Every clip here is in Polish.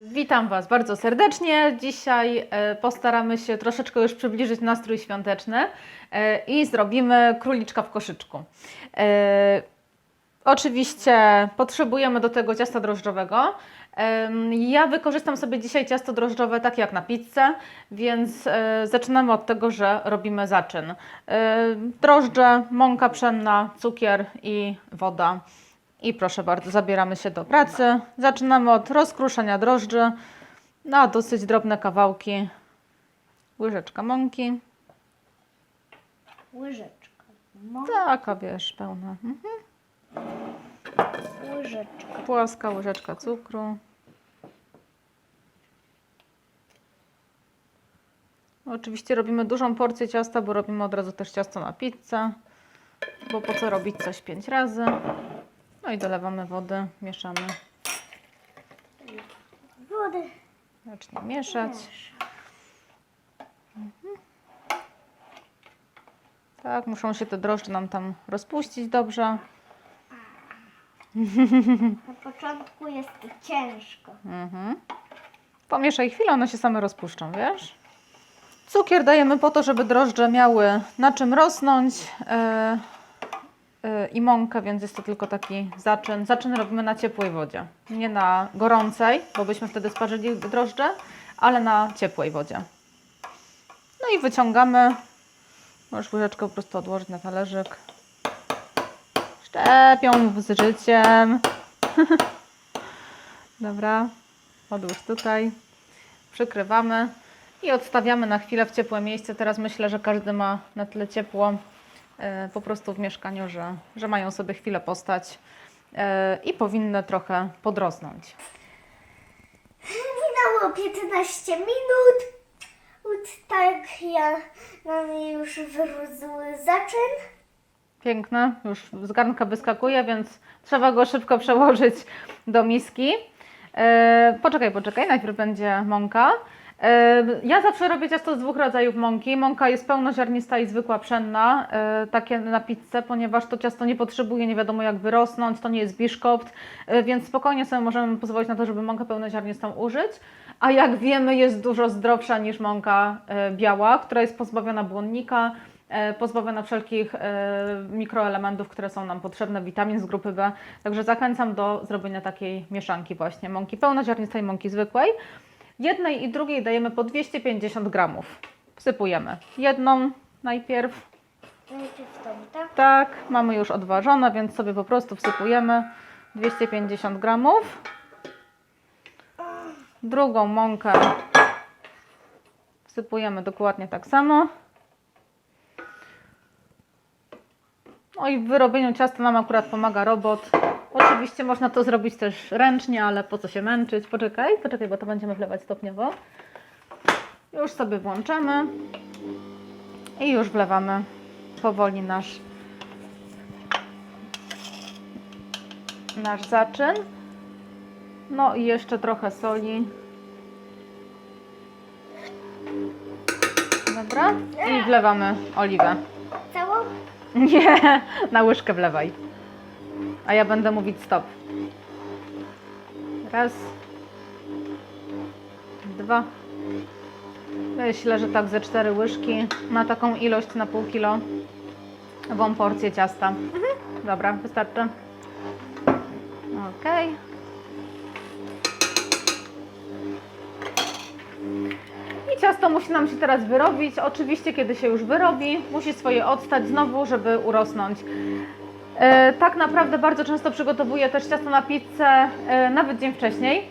Witam Was bardzo serdecznie. Dzisiaj e, postaramy się troszeczkę już przybliżyć nastrój świąteczny e, i zrobimy króliczka w koszyczku. E, Oczywiście potrzebujemy do tego ciasta drożdżowego. Ja wykorzystam sobie dzisiaj ciasto drożdżowe takie jak na pizzę, więc zaczynamy od tego, że robimy zaczyn. Drożdże, mąka pszenna, cukier i woda. I proszę bardzo, zabieramy się do pracy. Zaczynamy od rozkruszenia drożdży na dosyć drobne kawałki. Łyżeczka mąki. Łyżeczka. Mo- Taka wiesz, pełna. Mhm. łyżeczka. Płaska łyżeczka cukru. Oczywiście robimy dużą porcję ciasta, bo robimy od razu też ciasto na pizzę. Bo po co robić coś 5 razy? No i dolewamy wody, mieszamy. Wody. Zacznie mieszać. Tak, muszą się te drożdże nam tam rozpuścić dobrze. Na początku jest ciężko. Mhm. Pomieszaj chwilę, one się same rozpuszczą, wiesz? Cukier dajemy po to, żeby drożdże miały na czym rosnąć e, i mąkę, więc jest to tylko taki zaczyn. Zaczyn robimy na ciepłej wodzie, nie na gorącej, bo byśmy wtedy sparzyli drożdże, ale na ciepłej wodzie. No i wyciągamy. Możesz łyżeczkę po prostu odłożyć na talerzyk. Szczepią z życiem. Dobra, odłóż tutaj. Przykrywamy i odstawiamy na chwilę w ciepłe miejsce. Teraz myślę, że każdy ma na tyle ciepło po prostu w mieszkaniu, że, że mają sobie chwilę postać e, i powinny trochę podrosnąć. Minęło 15 minut. Ut, tak ja nam już wyrósł zaczyn. Piękne, już z garnka wyskakuje, więc trzeba go szybko przełożyć do miski. E, poczekaj, poczekaj, najpierw będzie mąka. Ja zawsze robię ciasto z dwóch rodzajów mąki. Mąka jest pełnoziarnista i zwykła pszenna, e, takie na pizzę, ponieważ to ciasto nie potrzebuje nie wiadomo jak wyrosnąć, to nie jest biszkopt, e, więc spokojnie sobie możemy pozwolić na to, żeby mąkę pełnoziarnistą użyć. A jak wiemy, jest dużo zdrowsza niż mąka e, biała, która jest pozbawiona błonnika, pozbawiona wszelkich mikroelementów, które są nam potrzebne, witamin z grupy B. Także zachęcam do zrobienia takiej mieszanki właśnie mąki pełnoziarnistej, mąki zwykłej. Jednej i drugiej dajemy po 250 gramów. Wsypujemy jedną najpierw. Najpierw tą, tak? Tak, mamy już odważone, więc sobie po prostu wsypujemy 250 gramów. Drugą mąkę wsypujemy dokładnie tak samo. No i w wyrobieniu ciasta nam akurat pomaga robot. Oczywiście można to zrobić też ręcznie, ale po co się męczyć? Poczekaj, poczekaj, bo to będziemy wlewać stopniowo. Już sobie włączamy i już wlewamy powoli nasz nasz zaczyn. No i jeszcze trochę soli. Dobra. I wlewamy oliwę. Całą? Nie, na łyżkę wlewaj. A ja będę mówić stop. Raz. Dwa. Myślę, że tak ze cztery łyżki na taką ilość na pół kilo. Wą porcję ciasta. Mhm. Dobra, wystarczy. Okej. I ciasto musi nam się teraz wyrobić. Oczywiście, kiedy się już wyrobi, musi swoje odstać znowu, żeby urosnąć. E, tak naprawdę bardzo często przygotowuję też ciasto na pizzę e, nawet dzień wcześniej,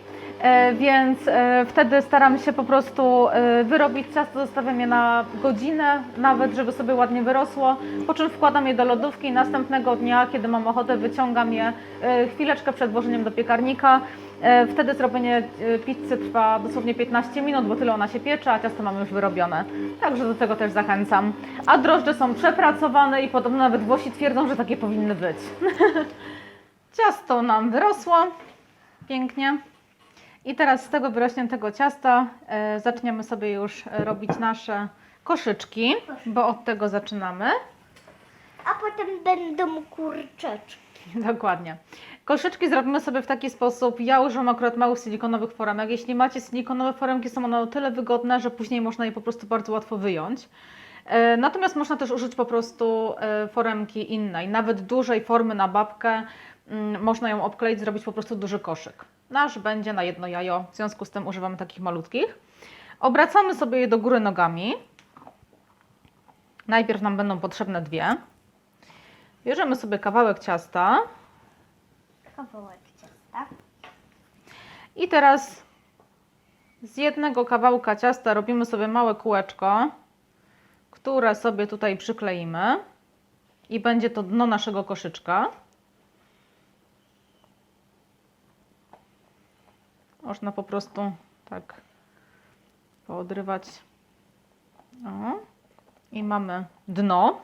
więc e, wtedy staram się po prostu e, wyrobić ciasto, zostawiam je na godzinę nawet, żeby sobie ładnie wyrosło, po czym wkładam je do lodówki i następnego dnia, kiedy mam ochotę, wyciągam je e, chwileczkę przed włożeniem do piekarnika. E, Wtedy zrobienie e, pizzy trwa dosłownie 15 minut, bo tyle ona się piecze, a ciasto mamy już wyrobione. Także do tego też zachęcam. A drożdże są przepracowane i podobno nawet Włosi twierdzą, że takie powinny być. Ciasto nam wyrosło pięknie. I teraz z tego wyrośniętego ciasta e, zaczniemy sobie już e, robić nasze koszyczki, bo od tego zaczynamy. A potem będą kurczeczki. Dokładnie. Koszyczki zrobimy sobie w taki sposób. Ja używam akurat małych silikonowych foremek. Jeśli macie silikonowe foremki, są one o tyle wygodne, że później można je po prostu bardzo łatwo wyjąć. E, Natomiast można też użyć po prostu foremki innej, nawet dużej formy na babkę. Mm, Można ją obkleić, zrobić po prostu duży koszyk. Nasz będzie na jedno jajo, w związku z tym używamy takich malutkich. Obracamy sobie je do góry nogami. Najpierw nam będą potrzebne dwie. Bierzemy sobie kawałek ciasta Kawałek ciasta. i teraz z jednego kawałka ciasta robimy sobie małe kółeczko, które sobie tutaj przykleimy i będzie to dno naszego koszyczka. Można po prostu tak poodrywać. O. I mamy dno.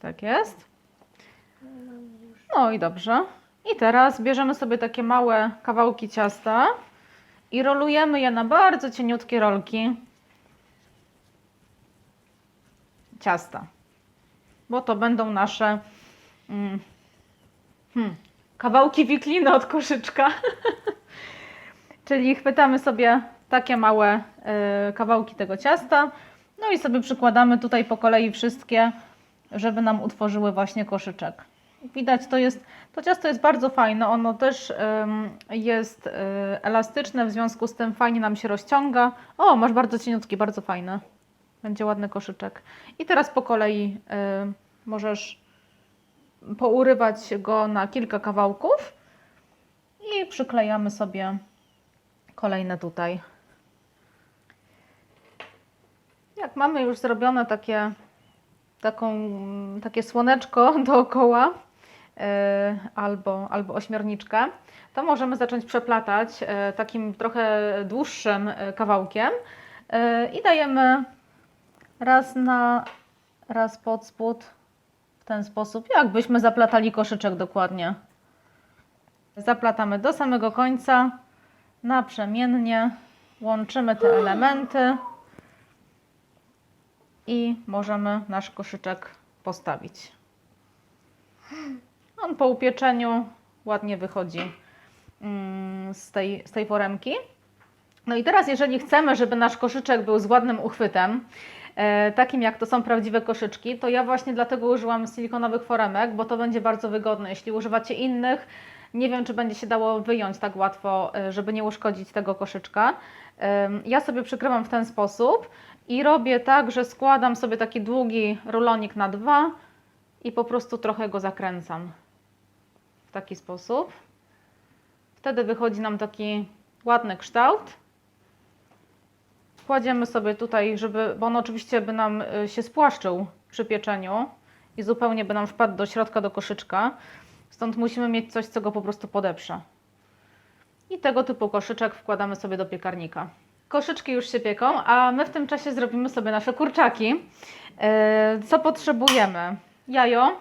Tak jest. No i dobrze. I teraz bierzemy sobie takie małe kawałki ciasta i rolujemy je na bardzo cieniutkie rolki ciasta. Bo to będą nasze mm, hmm, kawałki wikliny od koszyczka. Czyli chwytamy sobie takie małe y, kawałki tego ciasta. No i sobie przykładamy tutaj po kolei wszystkie, żeby nam utworzyły właśnie koszyczek. Widać, to jest, to ciasto jest bardzo fajne, ono też jest y, elastyczne, w związku z tym fajnie nam się rozciąga. O, masz bardzo cieniutki, bardzo fajny. Będzie ładny koszyczek. I teraz po kolei y, możesz pourywać go na kilka kawałków i przyklejamy sobie kolejne tutaj. Jak mamy już zrobione takie, taką, takie słoneczko dookoła, e, albo, albo ośmiorniczkę, to możemy zacząć przeplatać e, takim trochę dłuższym e, kawałkiem e, i dajemy raz na raz pod spód w ten sposób, jakbyśmy zaplatali koszyczek dokładnie. Zaplatamy do samego końca, naprzemiennie, łączymy te elementy i możemy nasz koszyczek postawić. On po upieczeniu ładnie wychodzi mm, z tej, z tej foremki. No i teraz, jeżeli chcemy, żeby nasz koszyczek był z ładnym uchwytem, takim jak to są prawdziwe koszyczki, to ja właśnie dlatego użyłam silikonowych foremek, bo to będzie bardzo wygodne. Jeśli używacie innych, nie wiem, czy będzie się dało wyjąć tak łatwo, e, żeby nie uszkodzić tego koszyczka. Ja sobie przykrywam w ten sposób i robię tak, że składam sobie taki długi rulonik na dwa i po prostu trochę go zakręcam w taki sposób. Wtedy wychodzi nam taki ładny kształt. Kładziemy sobie tutaj, żeby, bo on oczywiście by nam y, się spłaszczył przy pieczeniu i zupełnie by nam wpadł do środka do koszyczka. Stąd musimy mieć coś, co go po prostu podeprze. I tego typu koszyczek wkładamy sobie do piekarnika. Koszyczki już się pieką, a my w tym czasie zrobimy sobie nasze kurczaki. Yy, Co potrzebujemy? Jajo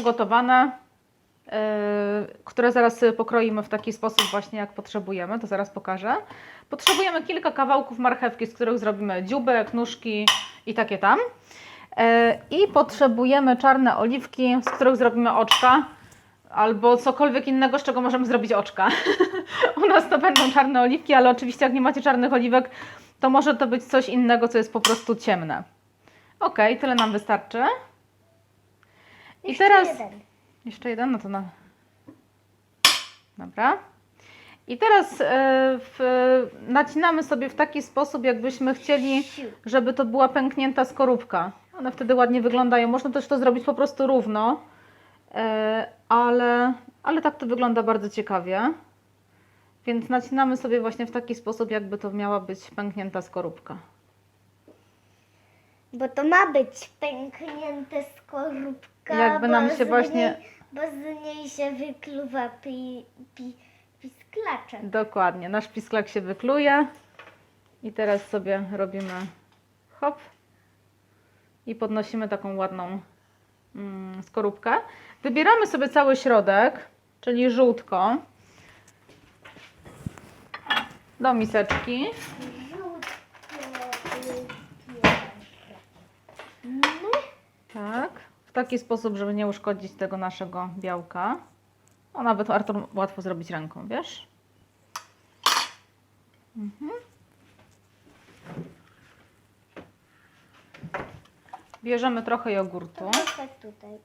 ugotowane, które zaraz pokroimy w taki sposób właśnie jak potrzebujemy, to zaraz pokażę. Potrzebujemy kilka kawałków marchewki, z których zrobimy dziubek, nóżki i takie tam. Yy, I potrzebujemy czarne oliwki, z których zrobimy oczka albo cokolwiek innego, z czego możemy zrobić oczka. U nas to będą czarne oliwki, ale oczywiście jak nie macie czarnych oliwek, to może to być coś innego, co jest po prostu ciemne. Ok, tyle nam wystarczy. I Jeszcze teraz... jeden. Jeszcze jeden, no to na... Dobra. I teraz e, w, nacinamy sobie w taki sposób, jakbyśmy chcieli, żeby to była pęknięta skorupka. One wtedy ładnie wyglądają. Można też to zrobić po prostu równo, e, ale, ale tak to wygląda bardzo ciekawie. Więc nacinamy sobie właśnie w taki sposób, jakby to miała być pęknięta skorupka. Bo to ma być pęknięte skorupka. Jakby nam bo się z właśnie- Niej, bo z niej się wykluwa pi, pi, pisklaczek. Dokładnie, nasz pisklak się wykluje i teraz sobie robimy hop i podnosimy taką ładną mm, skorupkę. Wybieramy sobie cały środek, czyli żółtko do miseczki. Tak, w taki sposób, żeby nie uszkodzić tego naszego białka. O, nawet Artur łatwo zrobić ręką, wiesz? Mhm. Bierzemy trochę jogurtu, Trochę tutaj.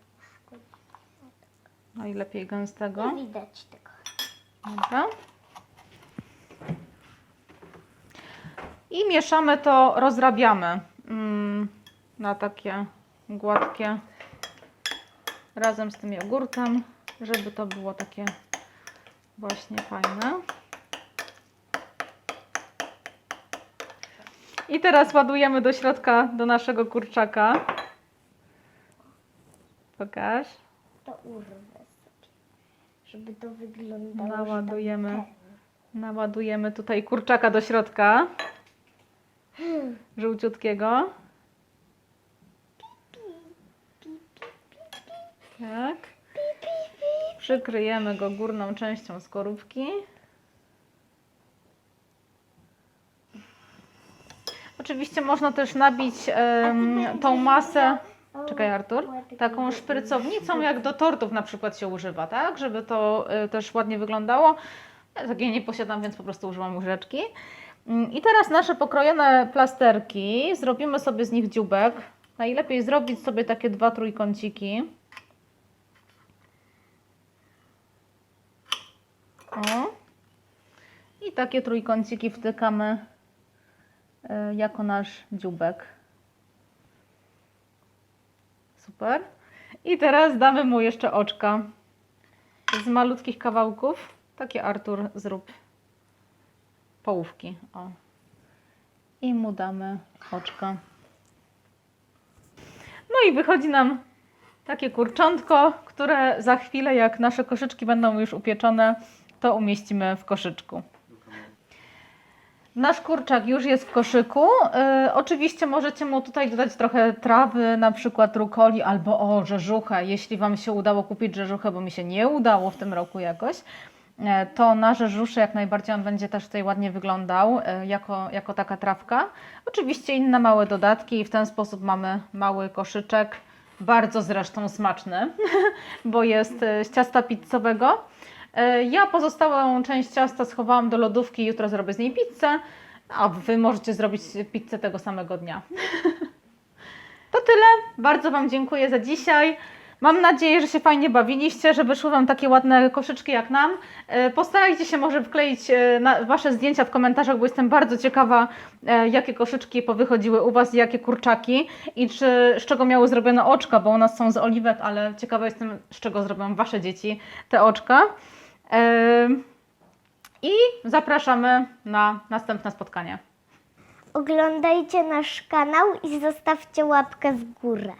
najlepiej gęstego. Nie widać tego. Dobra. I mieszamy to, rozrabiamy mm, na takie gładkie razem z tym jogurtem, żeby to było takie właśnie fajne. I teraz ładujemy do środka do naszego kurczaka. Pokaż. To urwę sobie. Żeby to wyglądało. tam Naładujemy. Naładujemy tutaj kurczaka do środka. Żółciutkiego. Tak. Przykryjemy go górną częścią skorupki. Oczywiście można też nabić em, tą masę. Czekaj, Artur. Taką szprycownicą, jak do tortów na przykład się używa, tak? Żeby to y, też ładnie wyglądało. Ja takiej nie posiadam, więc po prostu używam łyżeczki. Mm, I teraz nasze pokrojone plasterki, zrobimy sobie z nich dziubek. Najlepiej zrobić sobie takie dwa trójkąciki. O. I takie trójkąciki wtykamy y, jako nasz dziubek. Super. I teraz damy mu jeszcze oczka z malutkich kawałków. Takie Artur zrób połówki. O. I mu damy oczka. No i wychodzi nam takie kurczątko, które za chwilę, jak nasze koszyczki będą już upieczone, to umieścimy w koszyczku. Nasz kurczak już jest w koszyku. Y, oczywiście możecie mu tutaj dodać trochę trawy, na przykład rukoli albo o rzeżuchę. Jeśli Wam się udało kupić rzeżuchę, bo mi się nie udało w tym roku jakoś, e, to na rzeżuszy jak najbardziej on będzie też tutaj ładnie wyglądał e, jako, jako taka trawka. Oczywiście inne małe dodatki i w ten sposób mamy mały koszyczek, bardzo zresztą smaczny, bo jest z ciasta pizzowego. E, Ja pozostałą część ciasta schowałam do lodówki, jutro zrobię z niej pizzę, a Wy możecie zrobić pizzę tego samego dnia. To tyle. Bardzo Wam dziękuję za dzisiaj. Mam nadzieję, że się fajnie bawiliście, że wyszły Wam takie ładne koszyczki jak nam. E, Postarajcie się może wkleić e, Wasze zdjęcia w komentarzach, bo jestem bardzo ciekawa, jakie koszyczki powychodziły u Was i jakie kurczaki i czy, z czego miały zrobione oczka, bo u nas są z oliwek, ale ciekawa jestem, z czego zrobią Wasze dzieci te oczka. I zapraszamy na następne spotkanie. Oglądajcie nasz kanał i zostawcie łapkę w górę.